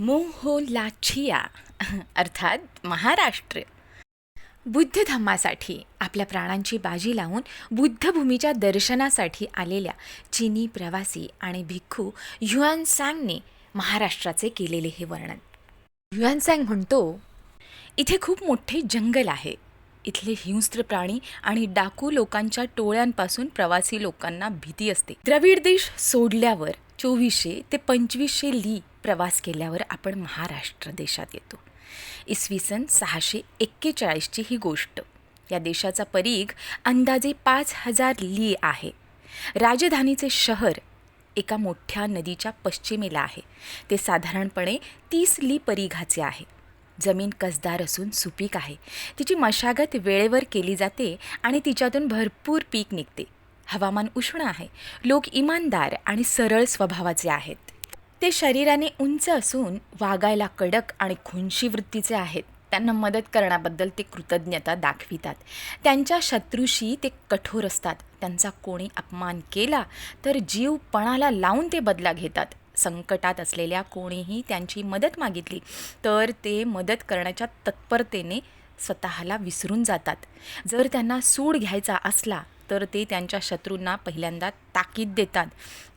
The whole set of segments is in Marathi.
मोहो लाछिया अर्थात महाराष्ट्र. बुद्ध धम्मासाठी आपल्या प्राणांची बाजी लावून बुद्धभूमीच्या दर्शनासाठी आलेल्या चीनी प्रवासी आणि भिक्खू युआन सॅंगने महाराष्ट्राचे केलेले हे वर्णन. युआन सॅंग म्हणतो इथे खूप मोठे जंगल आहे. इथले हिंस्त्र प्राणी आणि डाकू लोकांच्या टोळ्यांपासून प्रवासी लोकांना भीती असते. द्रविड देश सोडल्यावर चोवीसशे ते पंचवीसशे ली प्रवास केल्यावर आपण महाराष्ट्र देशात येतो. इसवी सन सहाशे एक्केचाळीसची ही गोष्ट. या देशाचा परीघ अंदाजे पाच हजार ली आहे. राजधानीचे शहर एका मोठ्या नदीच्या पश्चिमेला आहे. ते साधारणपणे तीस ली परिघाचे आहे. जमीन कसदार असून सुपीक आहे. तिची मशागत वेळेवर केली जाते आणि तिच्यातून भरपूर पीक निघते. हवामान उष्ण आहे. लोक इमानदार आणि सरळ स्वभावाचे आहेत. ते शरीराने उंच असून वागायला कडक आणि खुनशी वृत्तीचे आहेत. त्यांना मदत करण्याबद्दल ते कृतज्ञता दाखवितात. त्यांच्या शत्रूशी ते कठोर असतात. त्यांचा कोणी अपमान केला तर जीव पणाला लावून ते बदला घेतात. संकटात असलेल्या कोणीही त्यांची मदत मागितली तर ते मदत करण्याच्या तत्परतेने स्वतःला विसरून जातात. जर त्यांना सूड घ्यायचा असला तर ते त्यांच्या शत्रूंना पहिल्यांदा ताकीद देतात.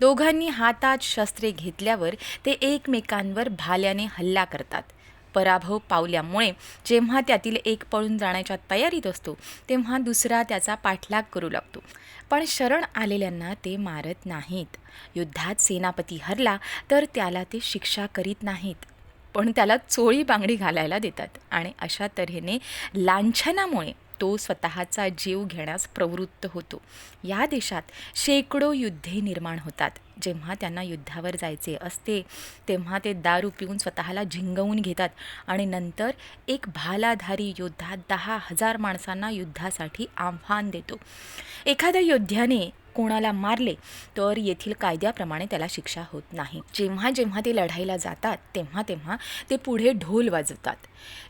दोघांनी हातात शस्त्रे घेतल्यावर ते एकमेकांवर भाल्याने हल्ला करतात. पराभव पावल्यामुळे जेव्हा त्यातील एक पळून जाण्याच्या तयारीत असतो तेव्हा दुसरा त्याचा पाठलाग करू लागतो. पण शरण आलेल्यांना ते मारत नाहीत. युद्धात सेनापती हरला तर त्याला ते शिक्षा करीत नाहीत. पण त्याला चोळी बांगडी घालायला देतात आणि अशा तऱ्हेने लांछनामुळे तो स्वतःचा जीव घेण्यास प्रवृत्त होतो. या देशात शेकडो युद्धे निर्माण होतात. जेव्हा त्यांना युद्धावर जायचे असते तेव्हा ते दारू पिऊन स्वतःला झिंगवून घेतात आणि नंतर एक भालाधारी योद्धा दहा हजार माणसांना युद्धासाठी आव्हान देतो. एखाद्या योद्ध्याने कोणाला मारले तर येथील कायद्याप्रमाणे त्याला शिक्षा होत नाही. जेव्हा जेव्हा ते लढाईला जातात तेव्हा तेव्हा ते पुढे ढोल वाजवतात.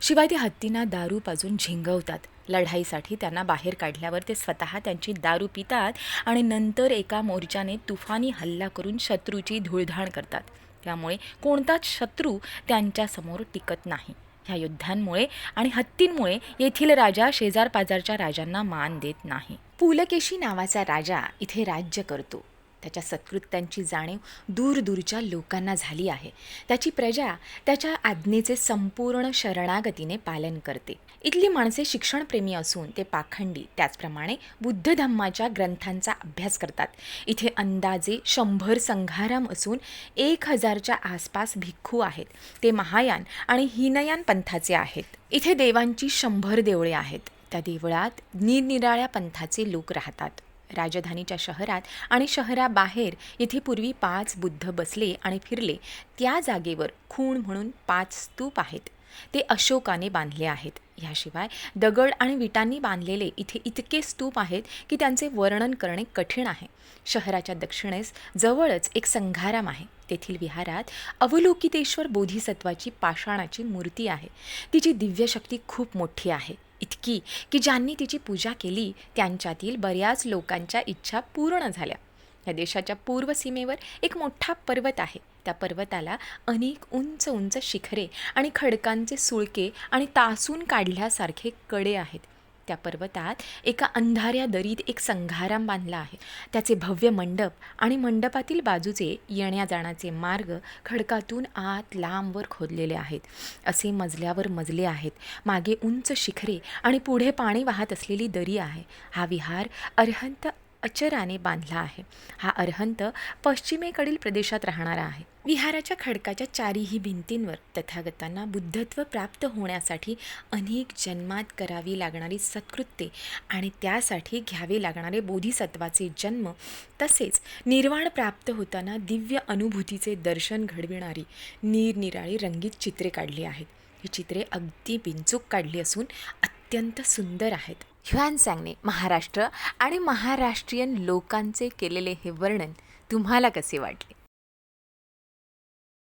शिवाय ते हत्तींना दारू पाजून झिंगवतात. लढाईसाठी त्यांना बाहेर काढल्यावर ते स्वतः त्यांची दारू पितात आणि नंतर एका मोर्चाने तुफानी हल्ला करून शत्रूची धुळधाण करतात. त्यामुळे कोणताच शत्रू त्यांच्यासमोर टिकत नाही. ह्या युद्धांमुळे आणि हत्तींमुळे येथील राजा शेजारपाजारच्या राजांना मान देत नाही. पुलकेशी नावाचा राजा इथे राज्य करतो. त्याच्या सत्कृत्यांची जाणीव दूरदूरच्या लोकांना झाली आहे. त्याची प्रजा त्याच्या आज्ञेचे संपूर्ण शरणागतीने पालन करते. इथली माणसे शिक्षणप्रेमी असून ते पाखंडी त्याचप्रमाणे बुद्ध धम्माच्या ग्रंथांचा अभ्यास करतात. इथे अंदाजे शंभर संघाराम असून एक हजारच्या आसपास भिक्खू आहेत. ते महायान आणि हिनयान पंथाचे आहेत. इथे देवांची शंभर देवळे आहेत. त्या देवळात निरनिराळ्या पंथाचे लोक राहतात. राजधानीच्या शहरात आणि शहराबाहेर येथे पूर्वी पाच बुद्ध बसले आणि फिरले त्या जागेवर खूण म्हणून पाच स्तूप आहेत. ते अशोकाने बांधले आहेत. ह्याशिवाय दगड आणि विटांनी बांधलेले इथे इतके स्तूप आहेत की त्यांचे वर्णन करणे कठीण आहे. शहराच्या दक्षिणेस जवळच एक संघाराम आहे. तेथील विहारात अवलोकितेश्वर बोधिसत्वाची पाषाणाची मूर्ती आहे. तिची दिव्यशक्ती खूप मोठी आहे. इतकी की ज्यांनी तिची पूजा केली त्यांच्यातील बऱ्याच लोकांच्या इच्छा पूर्ण झाल्या. या देशाच्या पूर्व सीमेवर एक मोठा पर्वत आहे. त्या पर्वताला अनेक उंच उंच शिखरे आणि खडकांचे सुळके आणि तासून काढल्यासारखे कडे आहेत. त्या पर्वतात एका अंधाऱ्या दरीत एक संघाराम बांधला आहे. त्याचे भव्य मंडप आणि मंडपातील बाजूचे येण्या जाण्याचे मार्ग खडकातून आत लांबवर खोदलेले आहेत. असे मजल्यावर मजले आहेत. मागे उंच शिखरे आणि पुढे पाणी वाहत असलेली दरी आहे. हा विहार अरहंत अचराने बांधला आहे. हा अरहंत पश्चिमेकडील प्रदेशात राहणारा आहे. विहाराच्या खडकाच्या चारीही भिंतींवर तथागतांना बुद्धत्व प्राप्त होण्यासाठी अनेक जन्मात करावी लागणारी सत्कृत्ये आणि त्यासाठी घ्यावे लागणारे बोधिसत्वाचे जन्म तसेच निर्वाण प्राप्त होताना दिव्य अनुभूतीचे दर्शन घडविणारी निरनिराळी रंगीत चित्रे काढली आहेत. ही चित्रे अगदी बिनचूक काढली असून अत्यंत सुंदर आहेत. ह्युअनसांगने महाराष्ट्र आणि महाराष्ट्रीयन लोकांचे केलेले हे वर्णन तुम्हाला कसे वाटले?